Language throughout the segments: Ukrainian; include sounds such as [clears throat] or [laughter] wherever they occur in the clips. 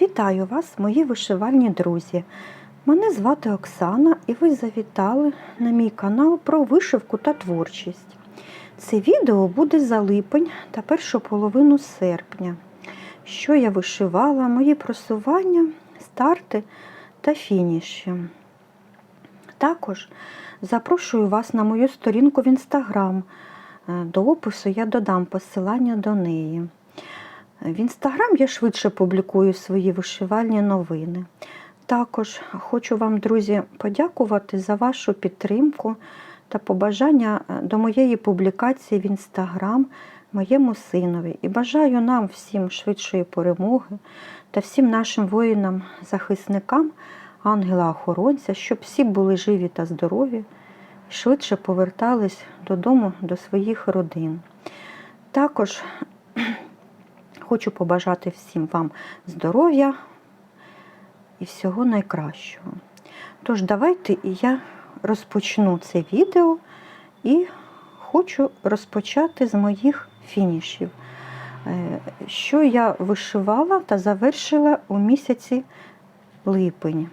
Вітаю вас, мої вишивальні друзі. Мене звати Оксана і ви завітали на мій канал про вишивку та творчість. Це відео буде за липень та першу половину серпня. Що я вишивала, мої просування, старти та фініші. Також запрошую вас на мою сторінку в інстаграм. Е, До опису я додам посилання до неї. В інстаграм я швидше публікую свої вишивальні новини. Також хочу вам, друзі, подякувати за вашу підтримку та побажання е, до моєї публікації в інстаграм моєму синові. І бажаю нам всім швидшої перемоги та всім нашим воїнам-захисникам, ангела-охоронця, щоб всі були живі та здорові, і швидше повертались додому до своїх родин. Також Хочу побажати всім вам здоров'я і всього найкращого. Тож, давайте я розпочну це відео і хочу розпочати з моїх фінішів, Е, що я вишивала та завершила у місяці липень.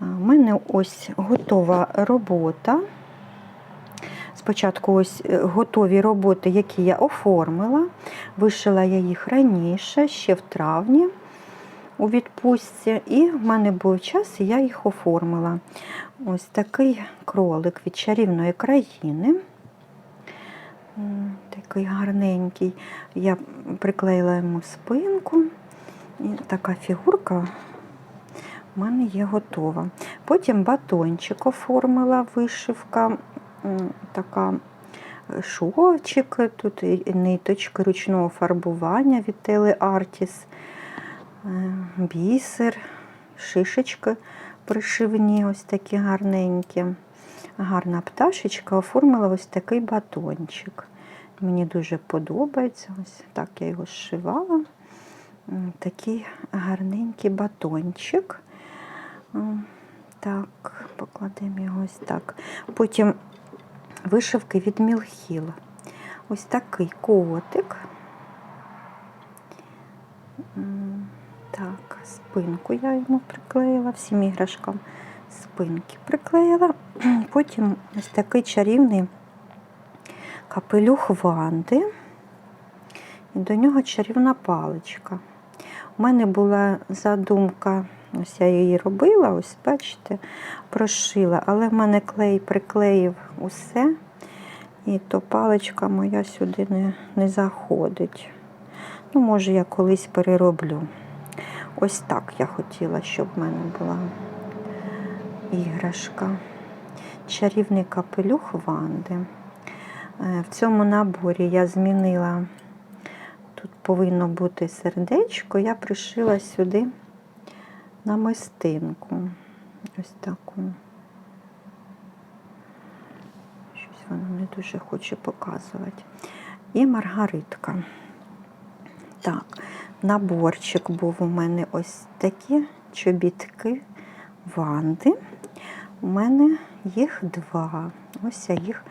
У мене ось готова робота. Спочатку ось е, готові роботи, які я оформила. Вишила я їх раніше, ще в травні у відпустці, і в мене був час, і я їх оформила. Ось такий кролик від чарівної країни. Такий гарненький. Я приклеїла йому спинку. І така фігурка в мене є готова. Потім батончик оформила, вишивка така е, шовчик, тут ниточки ручного фарбування від Теле Артіс, е, бісер, шишечки пришивні, ось такі гарненькі. Гарна пташечка оформила ось такий батончик. Мені дуже подобається. Ось так я його зшивала. Такий гарненький батончик. Так, покладемо його ось так. Потім вишивки від Мілхіла. Ось такий котик. Так, спинку я йому приклеїла, всім іграшкам спинки приклеїла. [clears throat] Потім ось такий чарівний капелюх Ванди. І до нього чарівна паличка. У мене була задумка, ось я її робила, ось бачите, прошила, але в мене клей приклеїв усе, і то паличка моя сюди не, не заходить. Ну, може, я колись перероблю. Ось так я хотіла, щоб в мене була іграшка. Чарівний капелюх Ванди. Е, В цьому наборі я змінила, тут повинно бути сердечко, я пришила сюди намистинку. Ось таку. Щось воно не дуже хоче показувати. І маргаритка. Так, наборчик був у мене ось такі чобітки ванди. У мене їх два. Ось я їх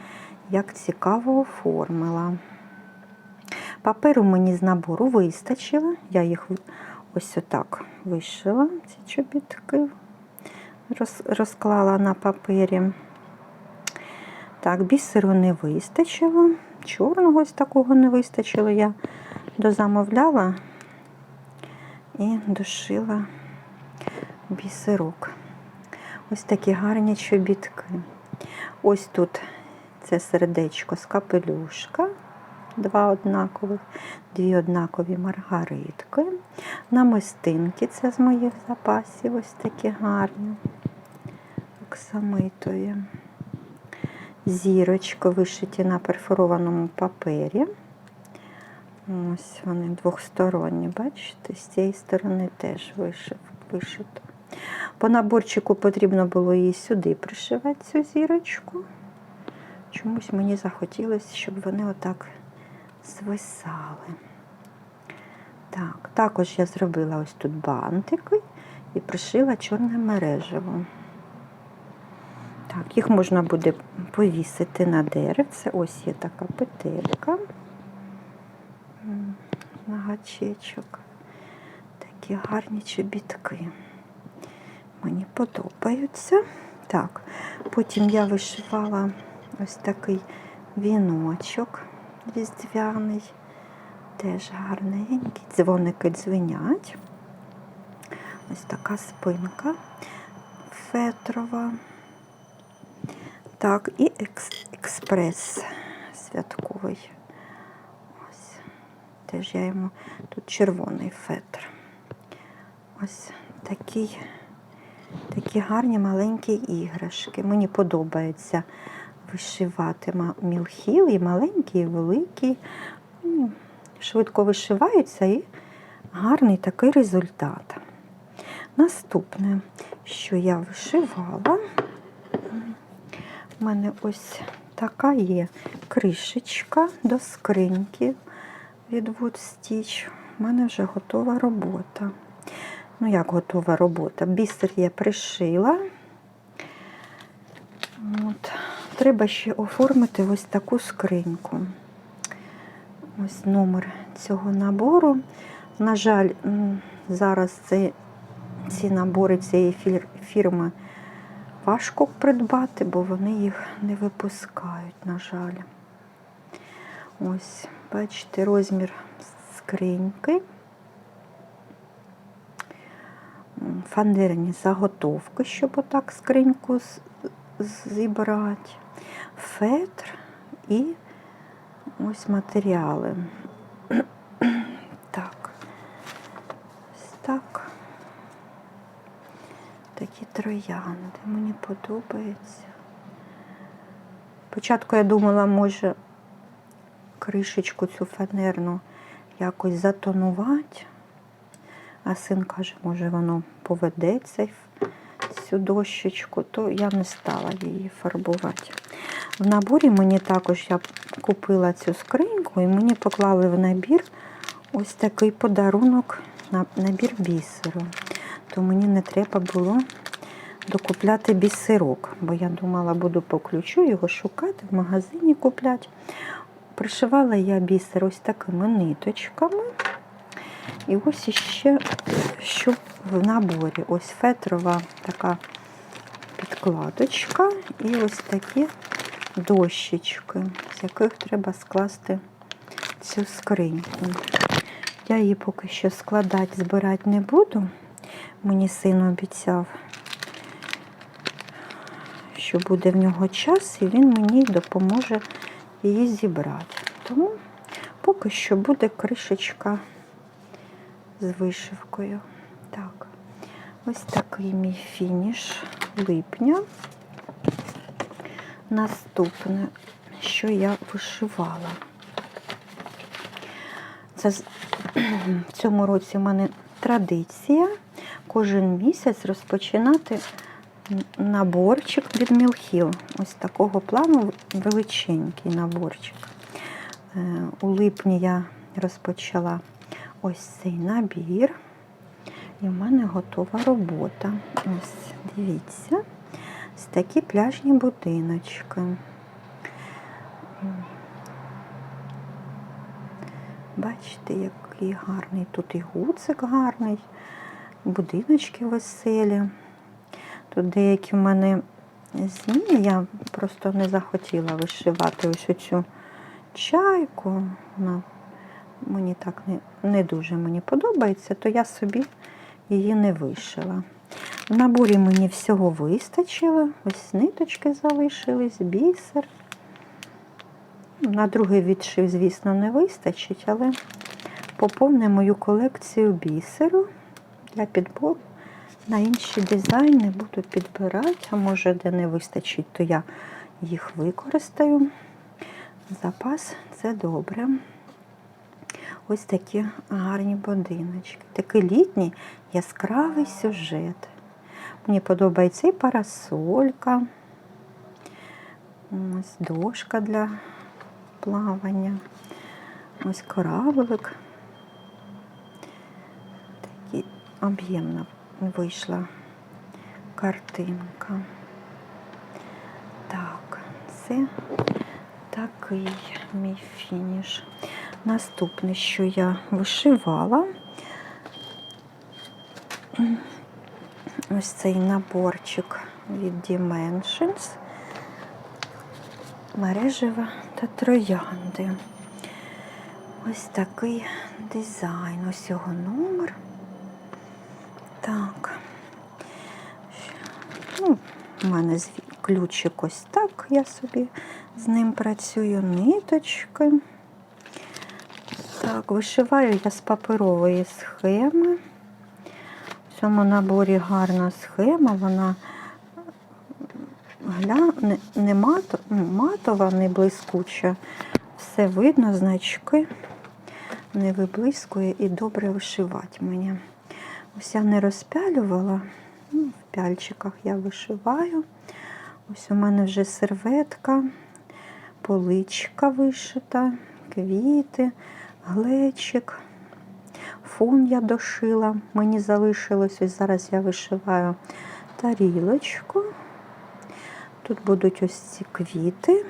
як цікаво оформила. Паперу мені з набору вистачило. Я їх ось отак вишила, ці чобітки, роз, розклала на папері. Так, бісеру не вистачило. Чорного ось такого не вистачило. Я дозамовляла і дошила бісерок. Ось такі гарні чобітки. Ось тут це сердечко з капелюшка, два однакових, дві однакові маргаритки. Намистинки це з моїх запасів, ось такі гарні, оксамитові. Зірочки вишиті на перфорованому папері. Ось вони двохсторонні, бачите, з цієї сторони теж вишив, вишито. По наборчику потрібно було її сюди пришивати, цю зірочку. Чомусь мені захотілося, щоб вони отак звисали. Так, також я зробила ось тут бантики і пришила чорне мережево. Так, їх можна буде повісити на деревце. Ось є така петелька. На гачечок. Такі гарні чобітки. Мені подобаються. Так, потім я вишивала ось такий віночок різдвяний. Теж гарненький. Дзвоники дзвенять. Ось така спинка фетрова. Так, і екс- експрес святковий. Ось. Теж я йому тут червоний фетр. Ось такий, такі гарні маленькі іграшки. Мені подобається вишивати мілхіл і маленький, і великий. Швидко вишиваються і гарний такий результат. Наступне, що я вишивала, у мене ось така є кришечка до скриньки від Wood Stitch. У мене вже готова робота. Ну, як готова робота? Бісер я пришила. От. Треба ще оформити ось таку скриньку. Ось номер цього набору. На жаль, зараз це, ці набори цієї фірми важко придбати, бо вони їх не випускають, на жаль. Ось, бачите, розмір скриньки. Фанерні заготовки, щоб отак скриньку зібрати. Фетр і ось матеріали. Так. Ось так. Такі троянди. Мені подобається. Спочатку я думала, може кришечку цю фанерну якось затонувати. А син каже, може воно поведеться цю дощечку, то я не стала її фарбувати. В наборі мені також я купила цю скриньку і мені поклали в набір ось такий подарунок набір бісеру. То мені не треба було докупляти бісерок, бо я думала, буду по ключу його шукати, в магазині купляти. Пришивала я бісер ось такими ниточками. І ось іще, що в наборі. Ось фетрова така підкладочка і ось такі дощечки, з яких треба скласти цю скриньку. Я її поки що складати, збирати не буду. Мені син обіцяв, що буде в нього час, і він мені допоможе її зібрати. Тому поки що буде кришечка з вишивкою. Так, ось такий мій фініш липня. Наступне, що я вишивала. Це [clears throat] в цьому році в мене традиція кожен місяць розпочинати наборчик від Мілхіл. Ось такого плану величенький наборчик. Е, У липні я розпочала ось цей набір. І в мене готова робота. Ось, дивіться, ось такі пляжні будиночки. Бачите, який гарний. Тут і гуцик гарний, будиночки веселі. Тут деякі в мене зміни, я просто не захотіла вишивати ось оцю чайку. Вона мені так не, не дуже мені подобається, то я собі її не вишила. В наборі мені всього вистачило. Ось ниточки залишились, бісер. На другий відшив, звісно, не вистачить, але поповню мою колекцію бісеру для підбору. На інші дизайни буду підбирати, а може де не вистачить, то я їх використаю. Запас це добре. Ось такі гарні будиночки. Такий літній яскравий сюжет. Мені подобається і парасолька, ось дошка для плавання, ось кораблик. Такі об'ємна вийшла картинка. Так, це такий мій фініш. Наступне, що я вишивала, ось цей наборчик від Dimensions. Мережева та троянди. Ось такий дизайн. Ось його номер. Так. Ну, у мене ключик ось так. Я собі з ним працюю. Ниточки. Вишиваю я з паперової схеми. В цьому наборі гарна схема, вона гля... не, не мат... ну, матова, не блискуча. Все видно, значки не виблискує і добре вишивати мені. Ось я не розпялювала, ну, в пяльчиках я вишиваю. Ось у мене вже серветка, поличка вишита, квіти, глечик. Фон я дошила, мені залишилось, ось зараз я вишиваю тарілочку. Тут будуть ось ці квіти.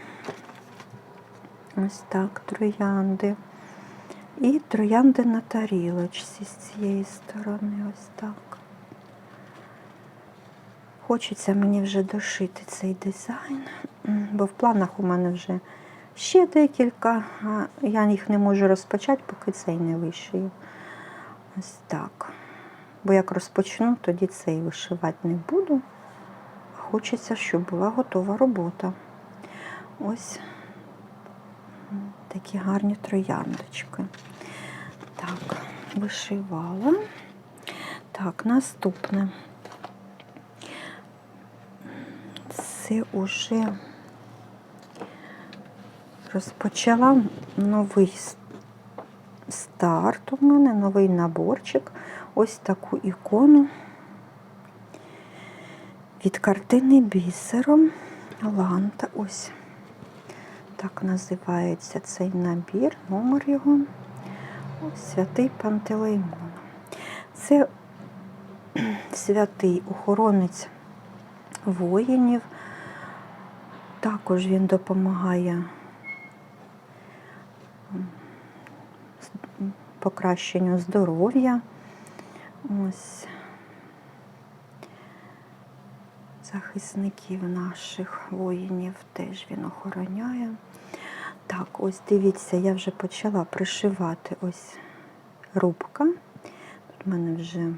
Ось так, троянди. І троянди на тарілочці з цієї сторони, ось так. Хочеться мені вже дошити цей дизайн, бо в планах у мене вже ще декілька, я їх не можу розпочати, поки цей не вишию. Ось так. Бо як розпочну, тоді цей вишивати не буду. Хочеться, щоб була готова робота. Ось такі гарні трояндочки. Так, вишивала. Так, наступне. Це уже розпочала новий старт у мене, новий наборчик. Ось таку ікону від картини бісером. Ланта. Ось так називається цей набір, номер його. Ось святий Пантелеймон. Це [clears throat] святий охоронець воїнів. Також він допомагає покращенню здоров'я. Ось захисників наших воїнів теж він охороняє. Так, ось дивіться, я вже почала пришивати ось рубка. Тут в мене вже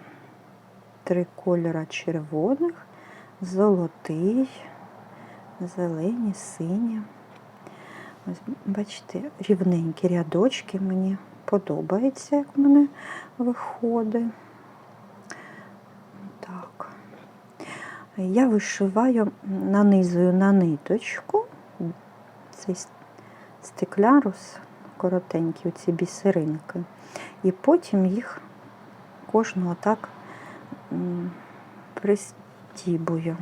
три кольора червоних, золотий, зелені, сині. Ось, бачите, рівненькі рядочки мені подобається, як мене виходить. Так. Я вишиваю, нанизую на ниточку цей стеклярус, коротенькі оці бісеринки, і потім їх кожного так пристібую.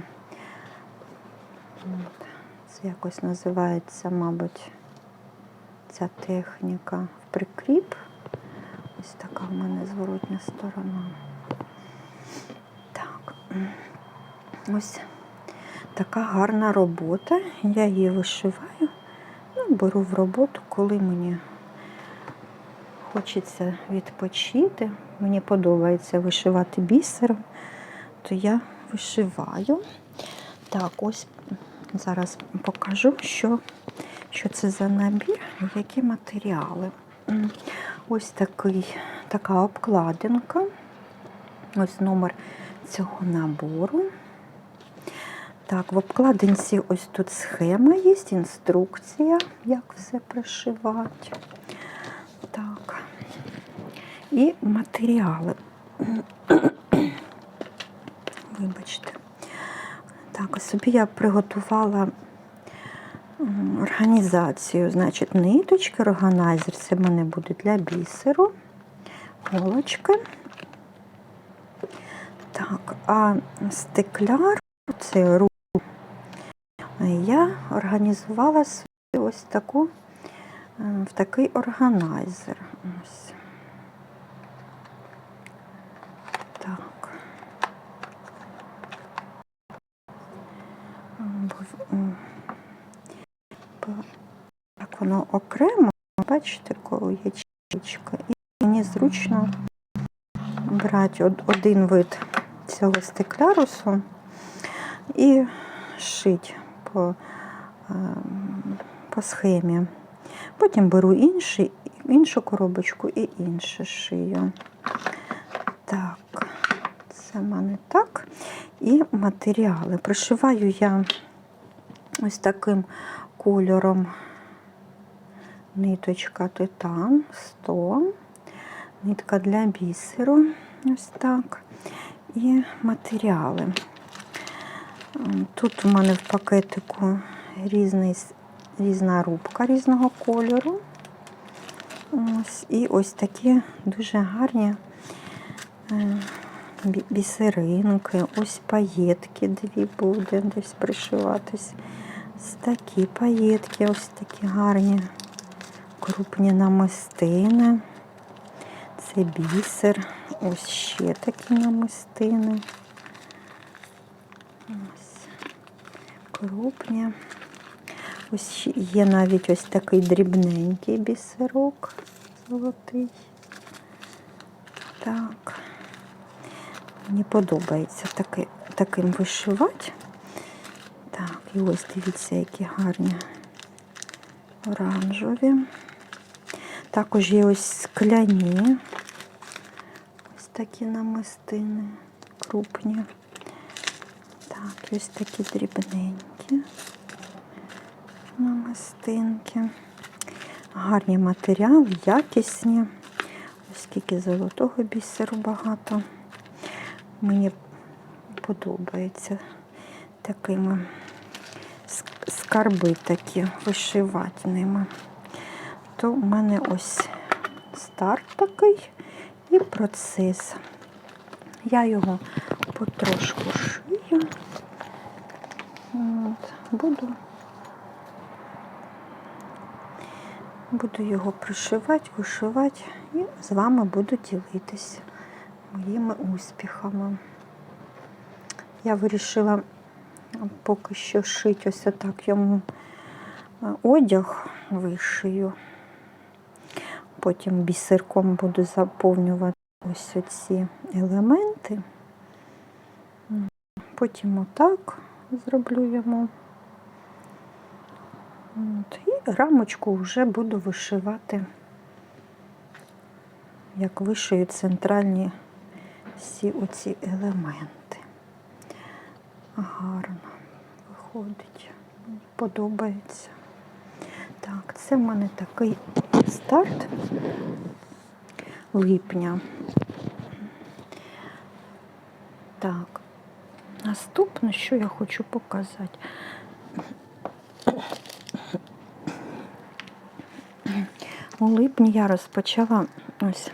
Це якось називається, мабуть, ця техніка прикріп. Ось така в мене зворотня сторона. Так. Ось така гарна робота. Я її вишиваю. Ну, беру в роботу, коли мені хочеться відпочити. Мені подобається вишивати бісером, то я вишиваю. Так, ось зараз покажу, що, що це за набір, які матеріали. Ось такий, така обкладинка. Ось номер цього набору. Так, в обкладинці ось тут схема є, інструкція, як все пришивати. Так. І матеріали. Вибачте. Так, собі я приготувала організацію. Значить, ниточки, органайзер. Це в мене буде для бісеру, голочки. Так, а стекляр, це ру. Я організувала ось таку, е, в такий органайзер. Ось. Так. Так воно окремо, бачите, коли є чічка. І мені зручно брати один вид цього стеклярусу і шить по, ем, по схемі. Потім беру інший, іншу коробочку і інше шию. Так, це в мене так. І матеріали. Пришиваю я ось таким кольором ниточка титан 100, нитка для бісеру, ось так. І матеріали. Тут у мене в пакетику різний, різна рубка різного кольору. Ось, і ось такі дуже гарні е, бісеринки, ось паєтки дві буде десь пришиватись. Ось такі паєтки, ось такі гарні крупні намистини. Це бісер. Ось ще такі намистини. Ось крупні. Ось є навіть ось такий дрібненький бісерок золотий. Так. Мені подобається таки, таким вишивати. І ось дивіться, які гарні оранжеві. Також є ось скляні. Ось такі намистини крупні. Так, ось такі дрібненькі намистинки. Гарні матеріали, якісні. Ось скільки золотого бісеру багато. Мені подобається такими скарби такі вишивати ними. То в мене ось старт такий і процес. Я його потрошку шию. От, буду, буду його пришивати, вишивати і з вами буду ділитися моїми успіхами. Я вирішила поки що шити ось отак йому е, одяг вишию. Потім бісерком буду заповнювати ось оці елементи. Потім отак зроблю йому. От, і рамочку вже буду вишивати, як вишию центральні всі оці елементи. Гарно виходить. Подобається. Так, це в мене такий старт липня. Так, наступне, що я хочу показати. У липні я розпочала ось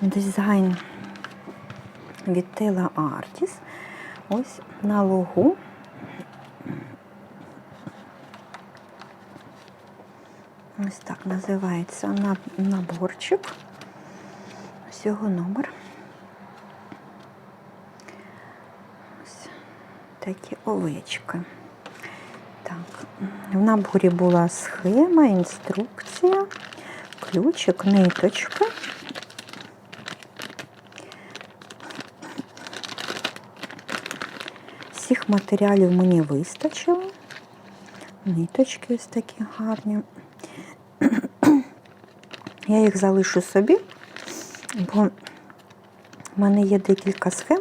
дизайн від Tela Artis. Ось на лугу. Ось так називається наборчик. Ось його номер. Ось такі овечки. Так, в наборі була схема, інструкція, ключик, ниточка. Матеріалів мені вистачило. Ниточки ось такі гарні. Я їх залишу собі, бо в мене є декілька схем,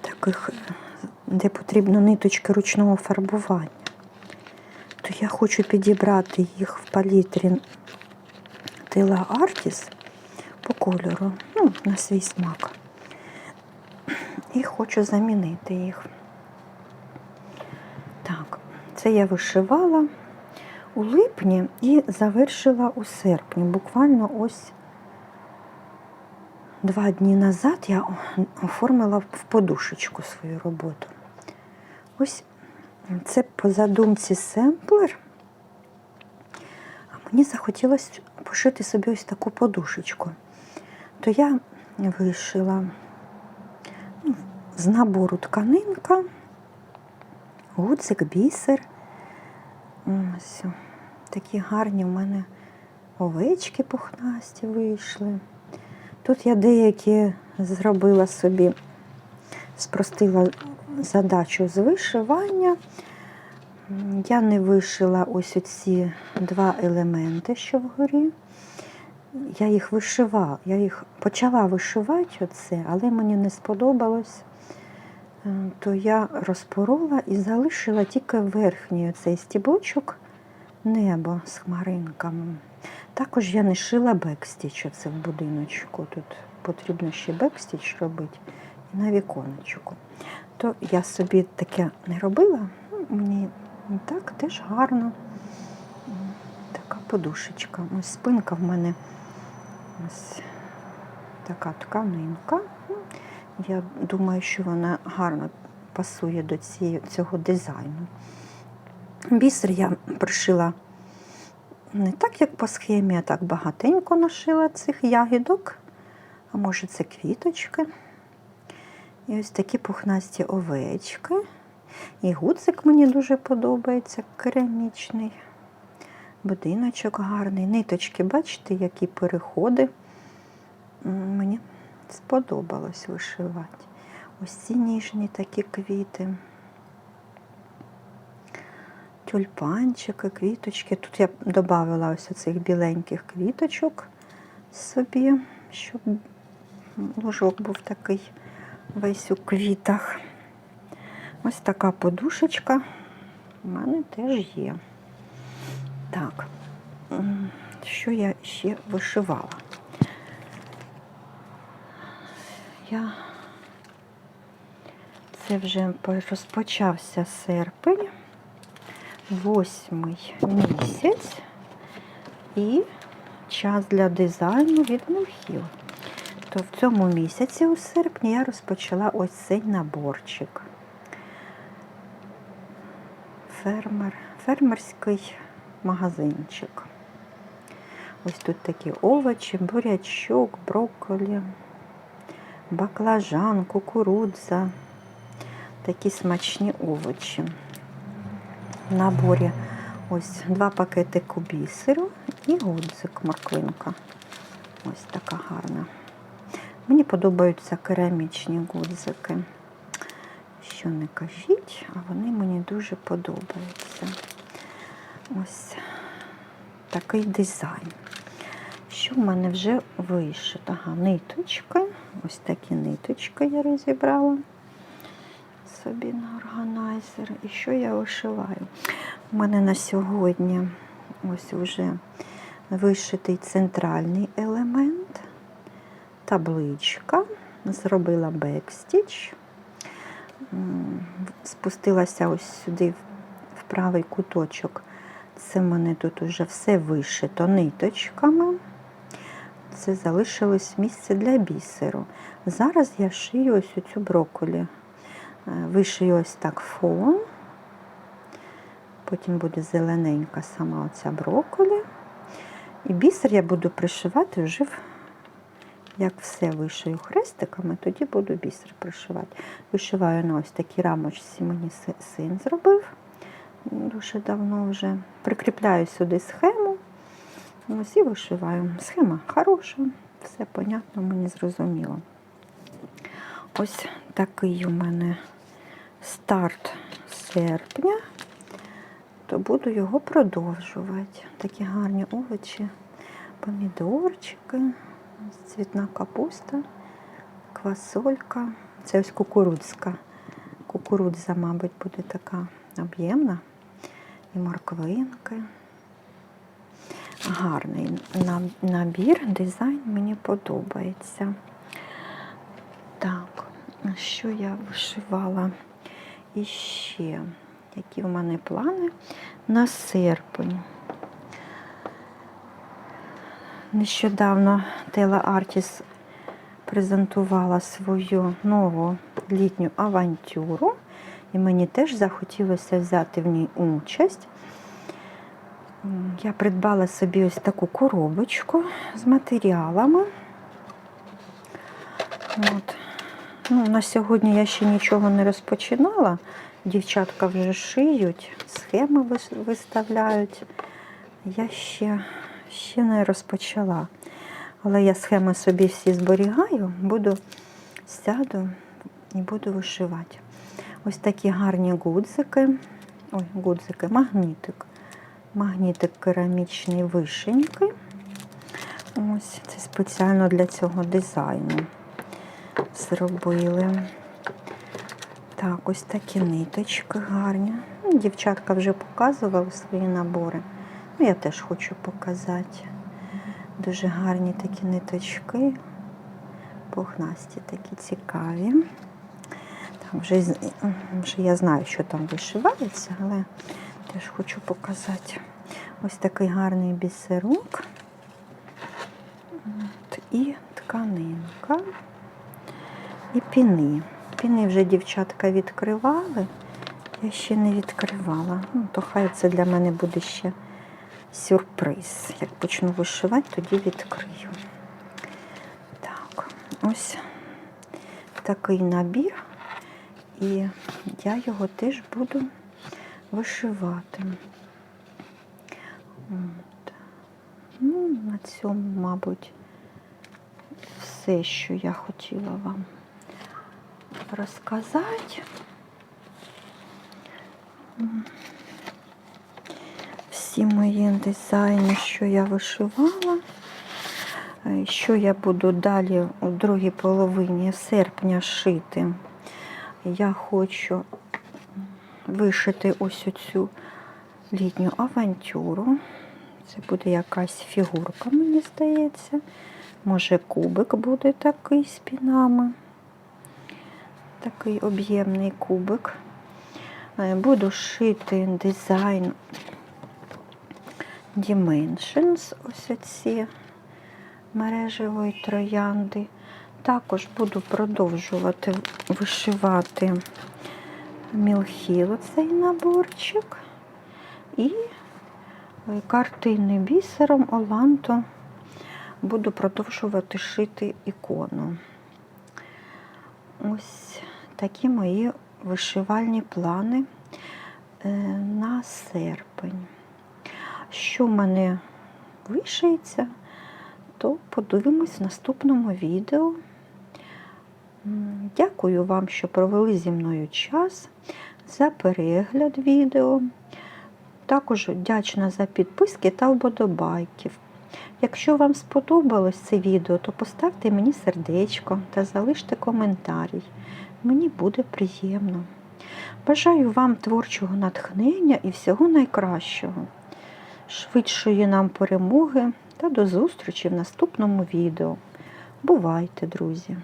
таких, де потрібно ниточки ручного фарбування. То я хочу підібрати їх в палітрі Tela Artis по кольору, ну, на свій смак. І хочу замінити їх. Це я вишивала у липні і завершила у серпні. Буквально ось два дні назад я оформила в подушечку свою роботу. Ось це по задумці семплер. А мені захотілося пошити собі ось таку подушечку. То я вишила ну, з набору тканинка, гудзик, бісер. Ось такі гарні в мене овечки пухнасті вийшли. Тут я деякі зробила собі спростила задачу з вишивання. Я не вишила ось ці два елементи, що вгорі. Я їх вишивала, я їх почала вишивати оце, але мені не сподобалось. Е, То я розпорола і залишила тільки верхній цей стібочок небо з хмаринками. Також я не шила бекстіч оце в будиночку. Тут потрібно ще бекстіч робити і на віконечку. То я собі таке не робила. Мені так теж гарно. Така подушечка. Ось спинка в мене ось така тканинка. Я думаю, що вона гарно пасує до цього дизайну. Бісер я пришила не так, як по схемі, а так багатенько нашила цих ягідок. А може це квіточки. І ось такі пухнасті овечки. І гудзик мені дуже подобається, керамічний. Будиночок гарний. Ниточки, бачите, які переходи. Мені сподобалось вишивати. Ось ці ніжні такі квіти. Тюльпанчики, квіточки. Тут я додала ось оцих біленьких квіточок собі, щоб ложок був такий весь у квітах. Ось така подушечка у мене теж є. Так, що я ще вишивала? Я це вже розпочався серпень, восьмий місяць і час для дизайну від мухів. То в цьому місяці, у серпні, я розпочала ось цей наборчик. Фермер, фермерський магазинчик. Ось тут такі овочі, бурячок, брокколі, баклажан, кукурудза. Такі смачні овочі. В наборі ось два пакетики бісеру і гудзик морквинка. Ось така гарна. Мені подобаються керамічні гудзики. Що не кажіть, а вони мені дуже подобаються. Ось такий дизайн. Що в мене вже вишито? Ага, ниточки. Ось такі ниточки я розібрала собі на органайзер. І що я вишиваю? У мене на сьогодні ось вже вишитий центральний елемент, табличка, зробила бекстіч, спустилася ось сюди в- правий куточок. Це в мене тут уже все вишито ниточками. Це залишилось місце для бісеру. Зараз я шию ось цю брокколі. Е, Вишию ось так фон. Потім буде зелененька сама оця брокколі. І бісер я буду пришивати вже, як все вишию хрестиками, тоді буду бісер пришивати. Вишиваю на ось такій рамочці, мені син зробив дуже давно вже. Прикріпляю сюди схему. Ось і вишиваю. Схема хороша, все понятно, мені зрозуміло. Ось такий у мене старт серпня, то буду його продовжувати. Такі гарні овочі, помідорчики, цвітна капуста, квасолька. Це ось кукурудзка. Кукурудза, мабуть, буде така об'ємна. І морквинки. Гарний набір, дизайн мені подобається. Так, що я вишивала іще? Які в мене плани на серпень? Нещодавно Тела Артіс презентувала свою нову літню авантюру, і мені теж захотілося взяти в ній участь. Я придбала собі ось таку коробочку з матеріалами. От. Ну, на сьогодні я ще нічого не розпочинала. Дівчатка вже шиють, схеми виставляють. Я ще, ще не розпочала. Але я схеми собі всі зберігаю, буду сяду і буду вишивати. Ось такі гарні гудзики. Ой, гудзики, магнітик. Магнітик керамічний вишеньки. Ось це спеціально для цього дизайну зробили. Так, ось такі ниточки гарні. Ну, Дівчатка вже показували свої набори. Ну, я теж хочу показати. Дуже гарні такі ниточки. Пухнасті такі цікаві. Там вже, вже я знаю, що там вишивається, але теж хочу показати. Ось такий гарний бісерок. І тканинка. І піни. Піни вже дівчатка відкривали. Я ще не відкривала. Ну, то хай це для мене буде ще сюрприз. Як почну вишивати, тоді відкрию. Так, ось такий набір. І я його теж буду вишивати. От. Ну, на цьому, мабуть, все, що я хотіла вам розказати. Всі мої дизайни, що я вишивала, е, що я буду далі у другій половині серпня шити. Я хочу вишити ось оцю літню авантюру. Це буде якась фігурка, мені здається. Може, кубик буде такий з пінами. Такий об'ємний кубик. Е, Буду шити дизайн Dimensions, ось оці мережевої троянди. Також буду продовжувати вишивати мілхіл цей наборчик. І е, картини бісером Оланто буду продовжувати шити ікону. Ось такі мої вишивальні плани е, на серпень. Що в мене вишиється, то подивимось в наступному відео. Дякую вам, що провели зі мною час, за перегляд відео. Також вдячна за підписки та вподобайки. Якщо вам сподобалось це відео, то поставте мені сердечко та залиште коментарій. Мені буде приємно. Бажаю вам творчого натхнення і всього найкращого, швидшої нам перемоги та до зустрічі в наступному відео. Бувайте, друзі!